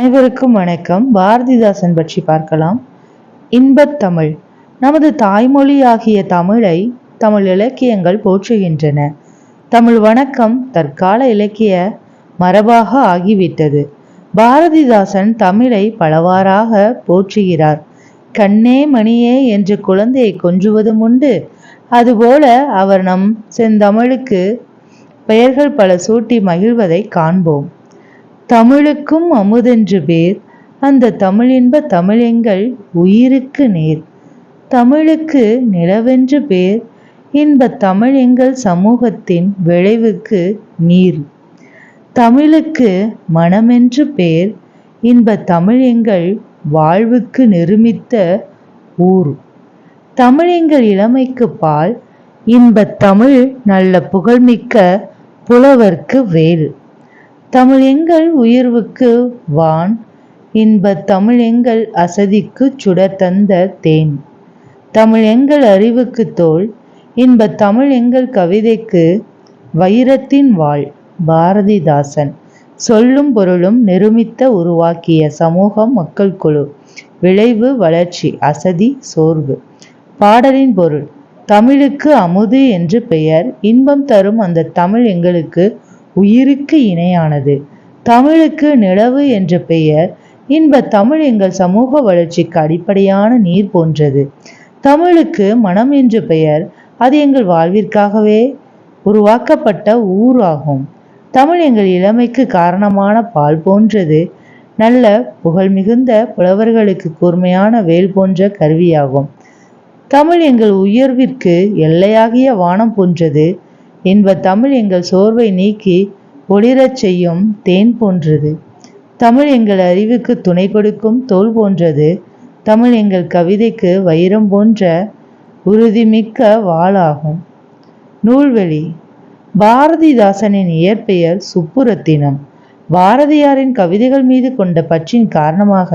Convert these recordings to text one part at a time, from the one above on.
அனைவருக்கும் வணக்கம். பாரதிதாசன் பற்றி பார்க்கலாம். இன்பத் தமிழ். நமது தாய்மொழியாகிய தமிழை தமிழ் இலக்கியங்கள் போற்றுகின்றன. தமிழ் வணக்கம் தற்கால இலக்கிய மரபாக ஆகிவிட்டது. பாரதிதாசன் தமிழை பலவாறாக போற்றுகிறார். கண்ணே மணியே என்று குழந்தையை கொஞ்சுவதும் உண்டு. அதுபோல அவர் நம் செந்தமிழுக்கு பெயர்கள் பல சூட்டி மகிழ்வதை காண்போம். தமிழுக்கும் அமுதென்று பேர் அந்த தமிழின்ப தமிழ் எங்கள் உயிருக்கு நேர். தமிழுக்கு நிலவென்று பேர். இன்ப தமிழ் எங்கள் சமூகத்தின் விளைவுக்கு நீர். தமிழுக்கு மனமென்று பேர். இன்ப தமிழ் எங்கள் வாழ்வுக்கு நிருமித்த ஊர். தமிழ் எங்கள் இளமைக்கு பால். இன்ப தமிழ் நல்ல புகழ்மிக்க புலவர்க்கு வேல். தமிழ் எங்கள் உயர்வுக்கு வான். இன்ப தமிழ் எங்கள் அசதிக்கு சுடர் தந்த தேன். தமிழ் எங்கள் அறிவுக்கு தோல். இன்ப தமிழ் எங்கள் கவிதைக்கு வைரத்தின் வாழ் பாரதிதாசன் சொல்லும் பொருளும் நிருமித்த உருவாக்கிய சமூகம் மக்கள் குழு. விளைவு வளர்ச்சி அசதி சோர்வு. பாடலின் பொருள். தமிழுக்கு அமுது என்று பெயர். இன்பம் தரும் அந்த தமிழ் எங்களுக்கு உயிருக்கு இணையானது. தமிழுக்கு நிலவு என்ற பெயர் இன்ப தமிழ் எங்கள் சமூக வளர்ச்சிக்கு அடிப்படையான நீர் போன்றது. தமிழுக்கு மனம் என்ற பெயர் அது எங்கள் வாழ்விற்காகவே உருவாக்கப்பட்ட ஊர் ஆகும். தமிழ் எங்கள் இளமைக்கு காரணமான பால் போன்றது. நல்ல புகழ் மிகுந்த புலவர்களுக்கு கூர்மையான வேல் போன்ற கருவியாகும். தமிழ் எங்கள் உயர்விற்கு எல்லையாகிய வானம் போன்றது. இன்ப தமிழ் எங்கள் சோர்வை நீக்கி ஒளிரச் செய்யும் தேன் போன்றது. தமிழ் எங்கள் அறிவுக்கு துணை கொடுக்கும் தோல் போன்றது. தமிழ் எங்கள் கவிதைக்கு வைரம் போன்ற உறுதிமிக்க வாளாகும். நூல்வெளி. பாரதிதாசனின் இயற்பெயர் சுப்புரத்தினம். பாரதியாரின் கவிதைகள் மீது கொண்ட பற்றின் காரணமாக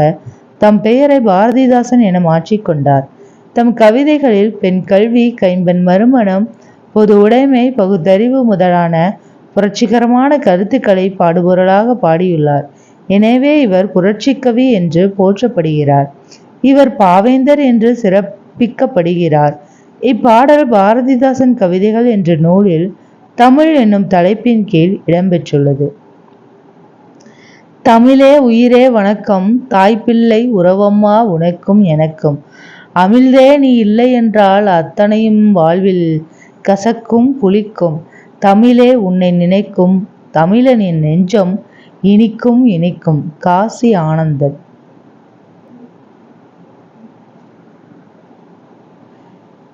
தம் பெயரை பாரதிதாசன் என மாற்றிக்கொண்டார் தம் கவிதைகளில் பெண் கல்வி கைம்பெண் மறுமணம் பொது உடைமை பகுத்தறிவு முதலான புரட்சிகரமான கருத்துக்களை பாடுபொருளாக பாடியுள்ளார். எனவே இவர் புரட்சிக்கவி என்று போற்றப்படுகிறார். இவர் பாவேந்தர் என்று சிறப்பிக்கப்படுகிறார். இப்பாடல் பாரதிதாசன் கவிதைகள் என்ற நூலில் தமிழ் என்னும் தலைப்பின் கீழ் இடம்பெற்றுள்ளது. தமிழே உயிரே வணக்கம் தாய்ப்பிள்ளை உறவம்மா உனக்கும் எனக்கும். அமிழ்தே நீ இல்லை என்றால் அத்தனையும் வாழ்வில் கசக்கும் புளிக்கும். தமிழே உன்னை நினைக்கும் தமிழனின் நெஞ்சம் இனிக்கும் இனிக்கும். காசி ஆனந்தன்.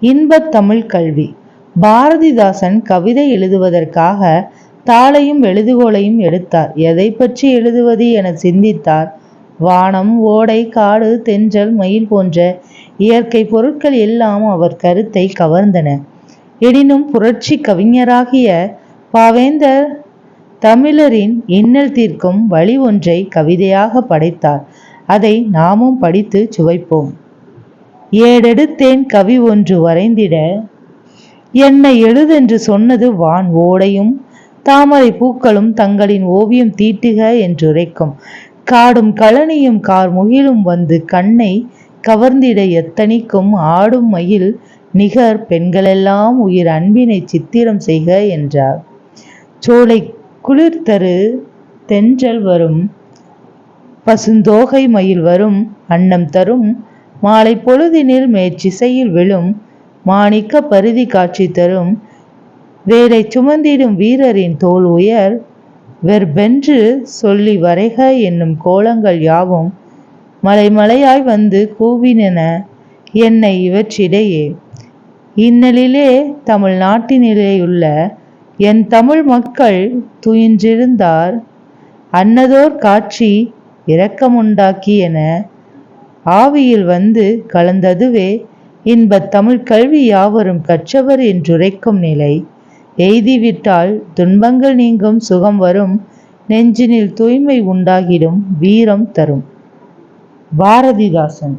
இன்பத் தமிழ் கல்வி. பாரதிதாசன் கவிதை எழுதுவதற்காக தாளையும் எழுதுகோலையும் எடுத்தார். எதை பற்றி எழுதுவது என சிந்தித்தார். வானம் ஓடை காடு தென்றல் மயில் போன்ற இயற்கை பொருட்கள் எல்லாம் அவர் கருத்தை கவர்ந்தன. எனினும் புரட்சி கவிஞராகிய பாவேந்தர் தமிழரின் இன்னல் தீர்க்கும் வழி ஒன்றை கவிதையாக படைத்தார். அதை நாமும் படித்து சுவைப்போம். ஏடெடுத்தேன் கவி ஒன்று வரைந்திட என்னை எழுதென்று சொன்னது வான் ஓடையும் தாமரை பூக்களும் தங்களின் ஓவியம் தீட்டுக என்றுரைக்கும். காடும் கழனியும் கார் முகிலும் வந்து கண்ணை கவர்ந்திட எத்தனைக்கும் ஆடும் மயில் நிகர் பெண்களெல்லாம் உயிர் அன்பினை சித்திரம் செய்க என்றார். சோலை குளிர்தரு தென்றல் வரும் பசுந்தோகை மயில் வரும் அன்னம் தரும் மாலை பொழுதினில் மேற்சிசையில் விழும் மாணிக்க பருதி காட்சி தரும் வேலை சுமந்திடும் வீரரின் தோல் உயர் வெர்பென்று சொல்லி வரைக என்னும் கோலங்கள் யாவும் மலைமலையாய் வந்து கூவினென என்னை இவற்றிடையே. இந்நிலையிலே தமிழ் நாட்டினிலேயுள்ள என் தமிழ் மக்கள் துயின்றிருந்தார். அன்னதோர் காட்சி இரக்கமுண்டாக்கி என ஆவியில் வந்து கலந்ததுவே இன்பத் தமிழ் கல்வி யாவரும் கற்றவர் என்றுரைக்கும் நிலை. எய்திவிட்டால் துன்பங்கள் நீங்கும் சுகம் வரும் நெஞ்சினில் தூய்மை உண்டாகிடும் வீரம் தரும். பாரதிதாசன்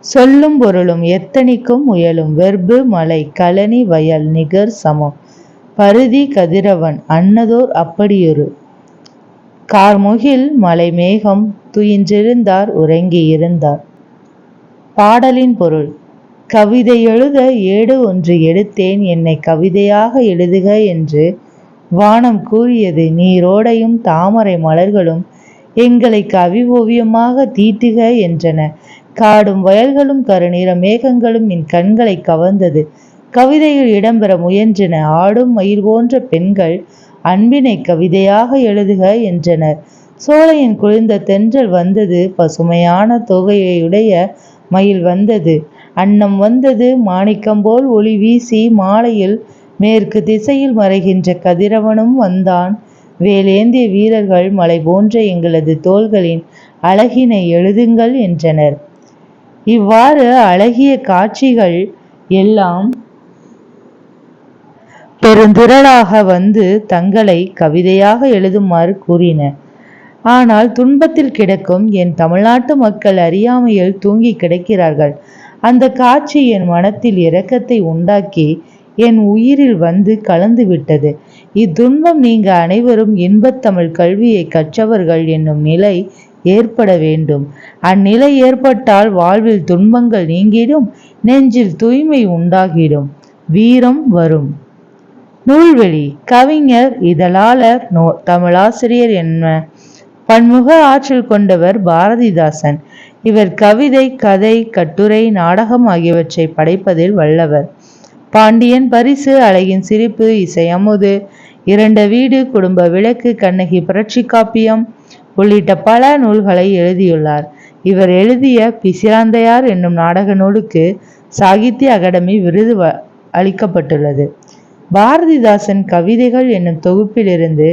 சொல்லும் பொருளும் எத்தனிக்கும் முயலும். வெர்பு மலை கழனி வயல் நிகர் சமம். பருதி கதிரவன் அன்னதோர் அப்படியொரு. கார்முகில் மலை மேகம் உறங்கி இருந்தார். பாடலின் பொருள் கவிதை எழுத ஏடு ஒன்று எடுத்தேன் என்னை கவிதையாக எழுதுக என்று வானம் கூறியது. நீரோடையும் தாமரை மலர்களும் எங்களை கவி ஓவியமாக தீட்டுக என்றன. காடும் வயல்களும் கருநீர மேகங்களும் என் கண்களை கவர்ந்தது. கவிதையில் இடம்பெற முயன்றன. ஆடும் மயில் போன்ற பெண்கள் அன்பினை கவிதையாக எழுதுக என்றனர். சோலையின் குளிர்ந்த தென்றல் வந்தது. பசுமையான தொகையுடைய மயில் வந்தது. அன்னம் வந்தது. மாணிக்கம் போல் ஒளி வீசி மாலையில் மேற்கு திசையில் மறைகின்ற கதிரவனும் வந்தான். வேலேந்திய வீரர்கள் மலை போன்ற எங்களது தோள்களின் அழகினை எழுதுங்கள் என்றனர். இவ்வாறு அழகிய காட்சிகள் எல்லாம் பெருந்திரளாக வந்து தங்களை கவிதையாக எழுதுமாறு கூறின. ஆனால் துன்பத்தில் கிடக்கும் என் தமிழ்நாட்டு மக்கள் அறியாமையில் தூங்கி கிடக்கிறார்கள். அந்த காட்சி என் மனத்தில் இரக்கத்தை உண்டாக்கி என் உயிரில் வந்து கலந்து விட்டது. இத்துன்பம் நீங்க அனைவரும் இன்பத்தமிழ் கல்வியை கற்றவர்கள் என்னும் நிலை ஏற்பட வேண்டும். அந்நிலை ஏற்பட்டால் வாழ்வில் துன்பங்கள் நீங்கிடும் நெஞ்சில் தூய்மை உண்டாகிடும். வீரம் வரும். நூல்வெளி. கவிஞர் இதழாளர் நோ தமிழாசிரியர் என்ன பன்முக ஆற்றல் கொண்டவர் பாரதிதாசன். இவர் கவிதை கதை கட்டுரை நாடகம் ஆகியவற்றை படைப்பதில் வல்லவர். பாண்டியன் பரிசு அழகின் சிரிப்பு இசை அமுது இரண்ட வீடு குடும்ப விளக்கு கண்ணகி புரட்சி காப்பியம் உள்ளிட்ட பல நூல்களை எழுதியுள்ளார். இவர் எழுதிய பிசிராந்தையார் என்னும் நாடக நூலுக்கு சாகித்ய அகாடமி விருது அளிக்கப்பட்டுள்ளது. பாரதிதாசன் கவிதைகள் என்னும் தொகுப்பிலிருந்து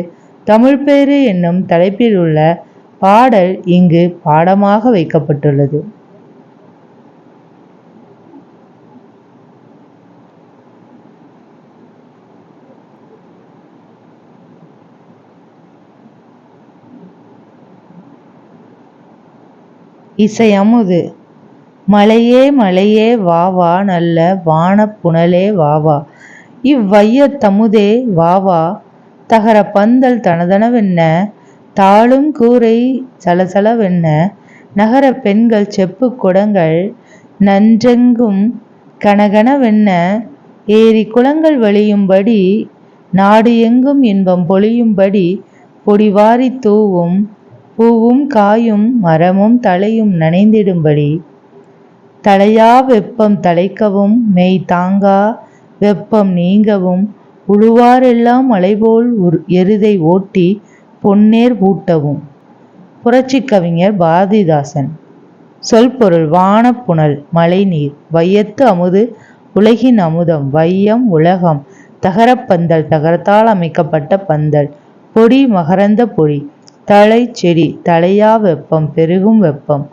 தமிழ்பேறு என்னும் தலைப்பில் உள்ள பாடல் இங்கு பாடமாக வைக்கப்பட்டுள்ளது. இசை அமுது மலையே மலையே வா வா நல்ல வானப் புனலே வா வா. இவ்வையத்தமுதே வா வா. தகர பந்தல் தனதனவென்ன? தாளும் கூரை சலசலவென்ன? நகர பெண்கள் செப்பு குடங்கள் நன்றெங்கும் கனகனவென்ன? ஏரி குளங்கள் வழியும்படி நாடு எங்கும் இன்பம் பொழியும்படி பொடிவாரி தூவும் பூவும் காயும் மரமும் தலையும் நனைந்திடும்படி. தலையா வெப்பம் தலைக்கவும் மெய் தாங்கா வெப்பம் நீங்கவும் உழுவாரெல்லாம் மலைபோல் எருதை ஓட்டி பொன்னேர் பூட்டவும். புரட்சி கவிஞர் பாரதிதாசன். சொல்பொருள் வானப்புணல் மழைநீர் வையத்து அமுது உலகின் அமுதம் வையம் உலகம் தகரப்பந்தல் தகரத்தால் அமைக்கப்பட்ட பந்தல் பொடி மகரந்த பொடி தலை செடி தலையா வெப்பம் பெருகும் வெப்பம்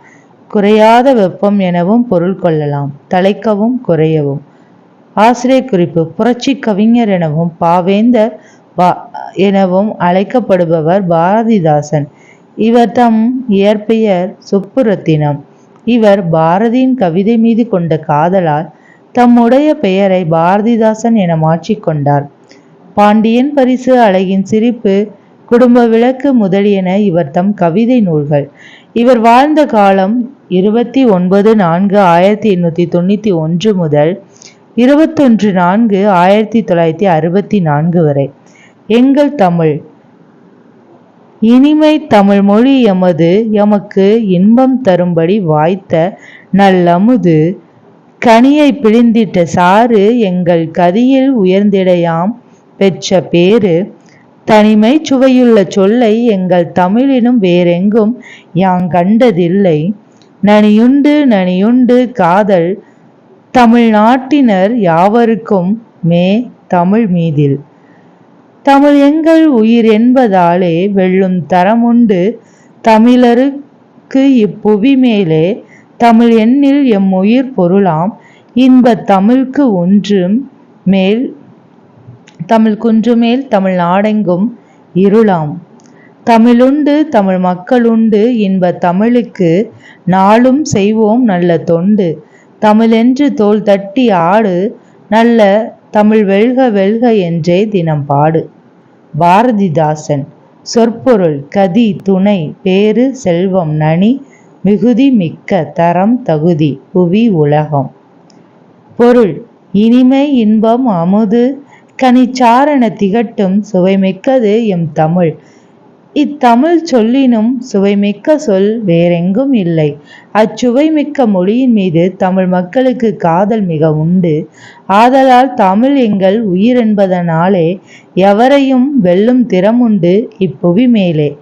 குறையாத வெப்பம் எனவும் பொருள் கொள்ளலாம். தலைக்கவும் குறையவும். ஆசிரியர் குறிப்பு புரட்சி கவிஞர் எனவும் பாவேந்தர் எனவும் அழைக்கப்படுபவர் பாரதிதாசன். இவர் தம் இயற்பெயர் சுப்புரத்தினம். இவர் பாரதியின் கவிதை மீது கொண்ட காதலால் தம்முடைய பெயரை பாரதிதாசன் என மாற்றிக்கொண்டார் பாண்டியன் பரிசு அழகின் சிரிப்பு குடும்ப விளக்கு முதலியன இவர் தம் கவிதை நூல்கள். இவர் வாழ்ந்த காலம் இருபத்தி ஒன்பது நான்கு ஆயிரத்தி எண்ணூற்றி தொண்ணூற்றி ஒன்று முதல் இருபத்தொன்று நான்கு ஆயிரத்தி தொள்ளாயிரத்தி அறுபத்தி நான்கு வரை. எங்கள் தமிழ். இனிமை தமிழ் மொழி எமது எமக்கு இன்பம் தரும்படி வாய்த்த நல்லமுது. கனியை பிழிந்திட்ட சாறு எங்கள் கதியில் உயர்ந்திடையாம் பெற்ற பேரு தனிமை சுவையுள்ள சொல்லை எங்கள் தமிழினும் வேறெங்கும் யாங் கண்டதில்லை. நனியுண்டு நனியுண்டு காதல் தமிழ்நாட்டினர் யாவருக்கும் மே தமிழ் மீதில். தமிழ் எங்கள் உயிர் என்பதாலே வெல்லும் தரமுண்டு தமிழருக்கு இப்புவி மேலே. தமிழ் எண்ணில் எம் உயிர் பொருளாம் இன்ப தமிழ்க்கு ஒன்றும் மேல் தமிழ் குன்றுமேல் தமிழ் நாடெங்கும் இருளாம். தமிழுண்டு தமிழ் மக்களுண்டு இன்ப தமிழுக்கு நாளும் செய்வோம் நல்ல தொண்டு. தமிழென்று தோல் தட்டி ஆடு நல்ல தமிழ் வெல்க வெல்க என்றே தினம் பாடு. பாரதிதாசன் சொற்பொருள் கதி துணை பேறு செல்வம் நனி மிகுதி மிக்க தரம் தகுதி புவி உலகம். பொருள் இனிமை இன்பம் அமுது கனிச்சாரண திகட்டும் சுவைமிக்கது எம் தமிழ். இத்தமிழ் சொல்லினும் சுவைமிக்க சொல் வேறெங்கும் இல்லை. அச்சுவைமிக்க மொழியின் மீது தமிழ் மக்களுக்கு காதல் மிக உண்டு. ஆதலால் தமிழ் எங்கள் உயிர் என்பதனாலே எவரையும் வெல்லும் திறமுண்டு இப்புவி மேலே.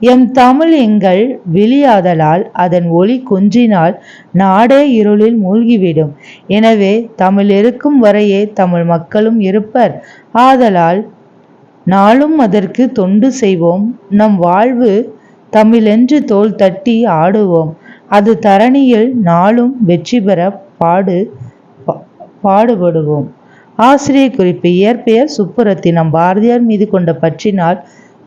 எம் தமிழ் எங்கள் விழியாதலால் அதன் ஒளி குன்றினால் நாடே இருளில் மூழ்கிவிடும். எனவே தமிழ் இருக்கும் வரையே தமிழ் மக்களும் இருப்பர். ஆதலால் நாளும் அதற்கு தொண்டு செய்வோம். நம் வாழ்வு தமிழென்று தோள் தட்டி ஆடுவோம். அது தரணியில் நாளும் வெற்றி பெற பாடு பாடுபடுவோம். ஆசிரியர் குறிப்பு இயற்பெயர் சுப்புரத்தினம் பாரதியார் மீது கொண்ட பற்றினால்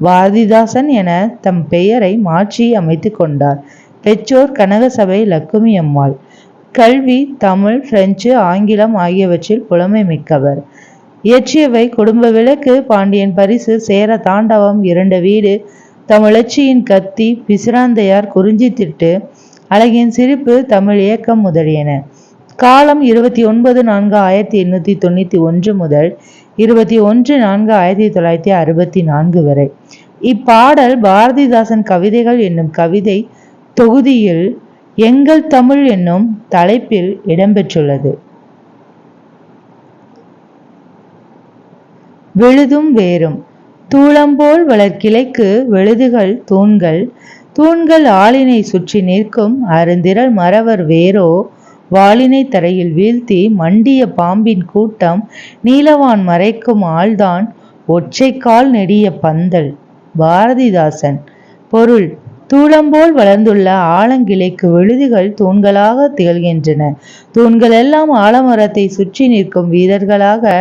பாரதிதாசன் என தம் பெயரை மாற்றி அமைத்து கொண்டார். பெற்றோர் கனகசபை லக்குமி அம்மாள். கல்வி தமிழ் பிரெஞ்சு ஆங்கிலம் ஆகியவற்றில் புலமை மிக்கவர். இயற்றியவை குடும்ப விளக்கு பாண்டியன் பரிசு சேர தாண்டவம் இரண்டு வீடு தமிழச்சியின் கத்தி பிசிராந்தையார் குறிஞ்சி திட்டு அழகின் சிரிப்பு தமிழ் இயக்கம் முதலியன. காலம் இருபத்தி ஒன்பது நான்கு ஆயிரத்தி எண்ணூற்றி தொண்ணூற்றி ஒன்று முதல் இருபத்தி ஒன்று நான்கு ஆயிரத்தி தொள்ளாயிரத்தி அறுபத்தி நான்கு வரை. இப்பாடல் பாரதிதாசன் கவிதைகள் என்னும் கவிதை தொகுதியில் எங்கள் தமிழ் என்னும் தலைப்பில் இடம்பெற்றுள்ளது. விழுதும் வேறும். தூளம்போல் வளர்க்கிளைக்கு விழுதுகள் தூண்கள். தூண்கள் ஆளினை சுற்றி நிற்கும். அருந்திரள் மறவர் வேரோ வாளினை தரையில் வீழ்த்தி மண்டிய பாம்பின் கூட்டம் நீலவான் மறைக்கும் ஆள்தான் ஒற்றைக்கால் நெடிய பந்தல். பாரதிதாசன். பொருள். தூளம்போல் வளர்ந்துள்ள ஆலங்கிளைக்கு விழுதுகள் தூண்களாக திகழ்கின்றன. தூண்கள் எல்லாம் ஆலமரத்தை சுற்றி நிற்கும் வீரர்களாக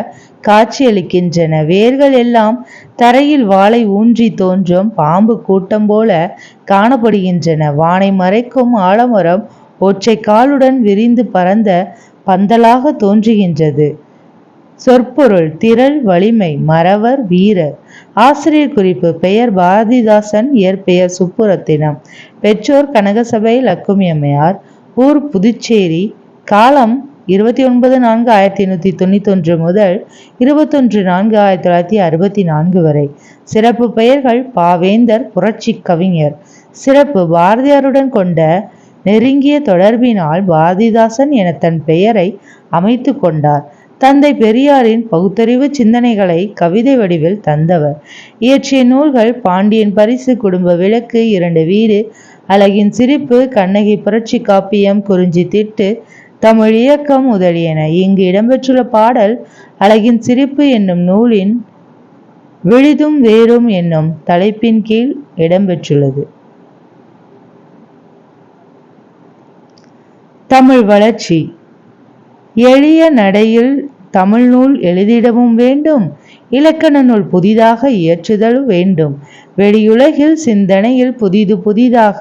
காட்சியளிக்கின்றன. வேர்கள் எல்லாம் தரையில் வாளை ஊன்றி தோன்றும் பாம்பு கூட்டம் போல காணப்படுகின்றன. வானை மறைக்கும் ஆலமரம் ஒற்றை காலுடன் விரிந்து பறந்த பந்தலாக தோன்றுகின்றது. சொற்பொருள் திரள் வலிமை மறவர் வீரர். ஆசிரியர் குறிப்பு பெயர் பாரதிதாசன் இயற்பெயர் சுப்புரத்தினம். பெற்றோர் கனகசபை லக்குமி அம்மையார் ஊர் புதுச்சேரி காலம் இருபத்தி ஒன்பது நான்கு ஆயிரத்தி எண்ணூற்றி தொண்ணூத்தொன்று முதல் இருபத்தொன்று நான்கு ஆயிரத்தி தொள்ளாயிரத்தி அறுபத்தி நான்கு வரை. சிறப்பு பெயர்கள் பாவேந்தர் புரட்சி கவிஞர். சிறப்பு பாரதியாருடன் கொண்ட நெருங்கிய தொடர்பினால் பாரதிதாசன் என தன் பெயரை அமைத்து கொண்டார். தந்தை பெரியாரின் பகுத்தறிவு சிந்தனைகளை கவிதை வடிவில் தந்தவர். இயற்றிய நூல்கள் பாண்டியன் பரிசு குடும்ப விளக்கு இரண்டு வீடு அழகின் சிரிப்பு கண்ணகி புரட்சி காப்பியம் குறிஞ்சி திட்டு தமிழ் இயக்கம் முதலியன. இங்கு இடம்பெற்றுள்ள பாடல் அழகின் சிரிப்பு என்னும் நூலின் விழிதும் வேறும் என்னும் தலைப்பின் கீழ் இடம்பெற்றுள்ளது. தமிழ் வளர்ச்சி. எளிய நடையில் தமிழ் நூல் எழுதிடவும் வேண்டும். இலக்கண நூல் புதிதாக இயற்றுதல் வேண்டும். வெளியுலகில் சிந்தனையில் புதிது புதிதாக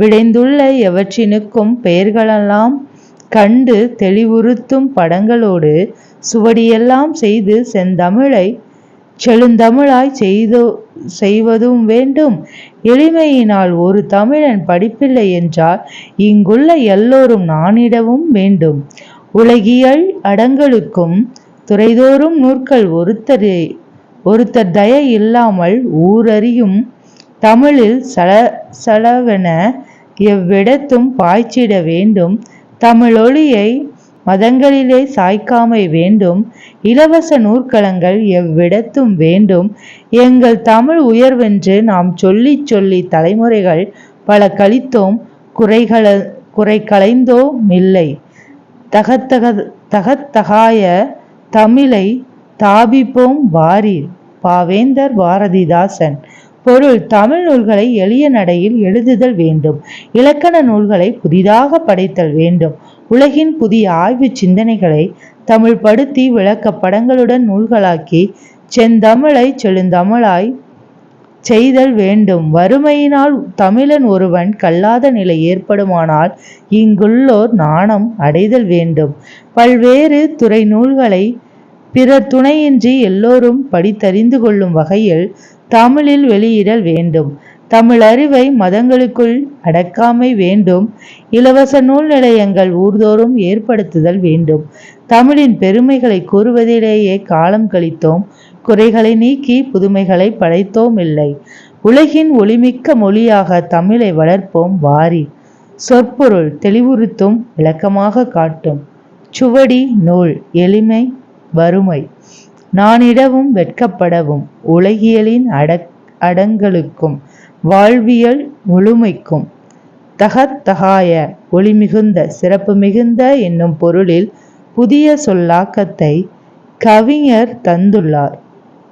விடைந்துள்ள எவற்றினுக்கும் பெயர்களெல்லாம் கண்டு தெளிவுறுத்தும் படங்களோடு சுவடியெல்லாம் செய்து செந்தமிழை செழுந்தமிழாய் செய்தோ செய்வதும் வேண்டும். எளிமையினால் ஒரு தமிழன் படிப்பில்லை என்றால் இங்குள்ள எல்லோரும் நானிடவும் வேண்டும். உலகியல் அடங்களுக்கும் துறைதோறும் நூற்கள் ஒருத்தரே ஒருத்தர் தய இல்லாமல் ஊரறியும் தமிழில் சல சலவென எவ்விடத்தும் பாய்ச்சிட வேண்டும். தமிழொழியை மதங்களிலே சாய்க்காமை வேண்டும் இலவச நூற்களங்கள் எவ்விடத்தும் வேண்டும். எங்கள் தமிழ் உயர்வென்று நாம் சொல்லி சொல்லி தலைமுறைகள் பல கழித்தோம் குறைகள குறை களைந்தோம் இல்லை. தகத்தக தகத்தகாய தமிழை தாபிப்போம் வாரீர் பாவேந்தர் பாரதிதாசன். பொருள் தமிழ் நூல்களை எளிய நடையில் எழுதுதல் வேண்டும். இலக்கண நூல்களை புதிதாக படைத்தல் வேண்டும். உலகின் புதிய ஆய்வு சிந்தனைகளை தமிழ் படுத்தி விளக்க படங்களுடன் நூல்களாக்கி செந்தமிழை செழுந்தமிழாய் செய்தல் வேண்டும். வறுமையினால் தமிழன் ஒருவன் கல்லாத நிலை ஏற்படுமானால் இங்குள்ளோர் நாணம் அடைதல் வேண்டும். பல்வேறு துறை நூல்களை பிறர் துணையின்றி எல்லோரும் படித்தறிந்து கொள்ளும் வகையில் தமிழில் வெளியிடல் வேண்டும். தமிழ் அறிவை மதங்களுக்குள் அடக்காமை வேண்டும். இலவச நூல் நிலையங்கள் ஊர்தோறும் ஏற்படுத்துதல் வேண்டும். தமிழின் பெருமைகளை கூறுவதிலேயே காலம் கழித்தோம். குறைகளை நீக்கி புதுமைகளை படைத்தோம் இல்லை. உலகின் ஒளிமிக்க மொழியாக தமிழை வளர்ப்போம் வாரி. சொற்பொருள் தெளிவுறுத்தும் விளக்கமாக காட்டும். சுவடி நூல் எளிமை வறுமை. நானிடவும் வெட்கப்படவும் உலகியலின் அடக் அடங்களுக்கும். வாழ்வியல் முழுமைக்கும் தகத்தகாய ஒளிமிகுந்த சிறப்பு மிகுந்த என்னும் பொருளில் புதிய சொல்லாக்கத்தை கவிஞர் தந்துள்ளார்.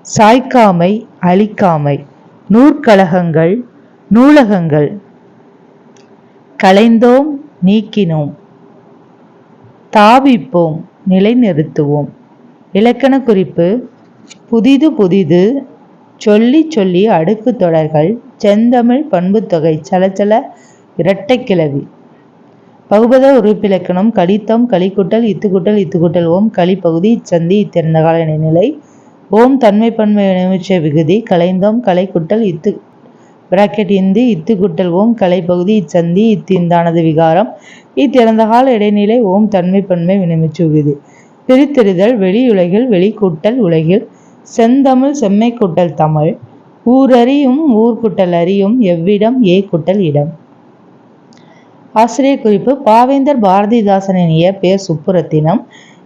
சாய்க்காமை அழிக்காமை நூற்கழகங்கள் நூலகங்கள் கலைந்தோம் நீக்கினோம் தாவிப்போம் நிலைநிறுத்துவோம். இலக்கண குறிப்பு புதிது புதிது சொல்லி சொல்லி அடுக்கு தொடர்கள் செந்தமிழ் பண்புத்தொகை சலச்சல இரட்டை கிளவி பகுபத உறுப்பிலக்கணம் கலித்தம் களிக்குட்டல் இத்துக்குட்டல் இத்துக்குட்டல் ஓம் களிப்பகுதி இச்சந்தி இத்திறந்த கால இடைநிலை ஓம் தன்மை பன்மை நிமிச்ச விகுதி கலைந்தோம் கலைக்குட்டல் இத்து பிராக்கெட் இந்து இத்துக்குட்டல் ஓம் கலைப்பகுதி இச்சந்தி இத்திந்தானது விகாரம். இத்திறந்த கால இடைநிலை ஓம் தன்மை பன்மை வினைமிச்சு விகுதி. பிரித்தெறிதல் வெளியுலகில் வெளிக்கூட்டல் உலகில் செந்தமிழ் செம்மை கூட்டல் தமிழ். ஊரறியும் ஊர்க்குட்டல் அறியும் எவ்விடம் ஏ குட்டல் இடம். ஆசிரியர் குறிப்பு பாவேந்தர் பாரதிதாசனிய பேர் சுப்புரத்தினம்.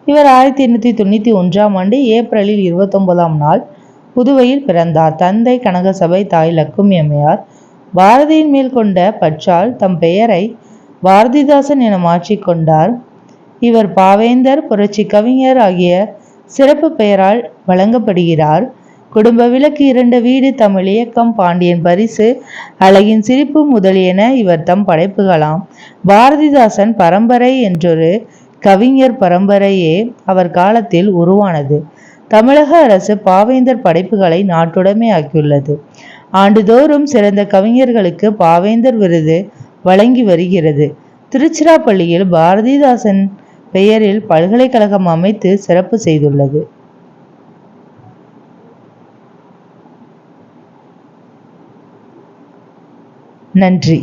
இவர் ஆயிரத்தி எண்ணூற்றி தொண்ணூற்றி ஒன்றாம் ஆண்டு ஏப்ரலில் இருபத்தொன்பதாம் நாள் புதுவையில் பிறந்தார். தந்தை கனகசபை தாய் லக்குமி அம்மையார் பாரதியின் மேல் கொண்ட பற்றால் தம் பெயரை பாரதிதாசன் என மாற்றிக்கொண்டார் இவர் பாவேந்தர் புரட்சி கவிஞர் ஆகிய சிறப்பு பெயரால் வழங்கப்படுகிறார். குடும்ப விளக்கு இரண்டு வீடு தமிழ் இயக்கம் பாண்டியன் பரிசு அழகின் சிரிப்பு முதலியன இவர் தம் படைப்புகளாம். பாரதிதாசன் பரம்பரை என்றொரு கவிஞர் பரம்பரையே அவர் காலத்தில் உருவானது. தமிழக அரசு பாவேந்தர் படைப்புகளை நாட்டுடைமை ஆக்கியுள்ளது. ஆண்டுதோறும் சிறந்த கவிஞர்களுக்கு பாவேந்தர் விருது வழங்கி வருகிறது. திருச்சிராப்பள்ளியில் பாரதிதாசன் பெயரில் பல்கலைக்கழகம் அமைத்து சிறப்பு செய்துள்ளது. நன்றி.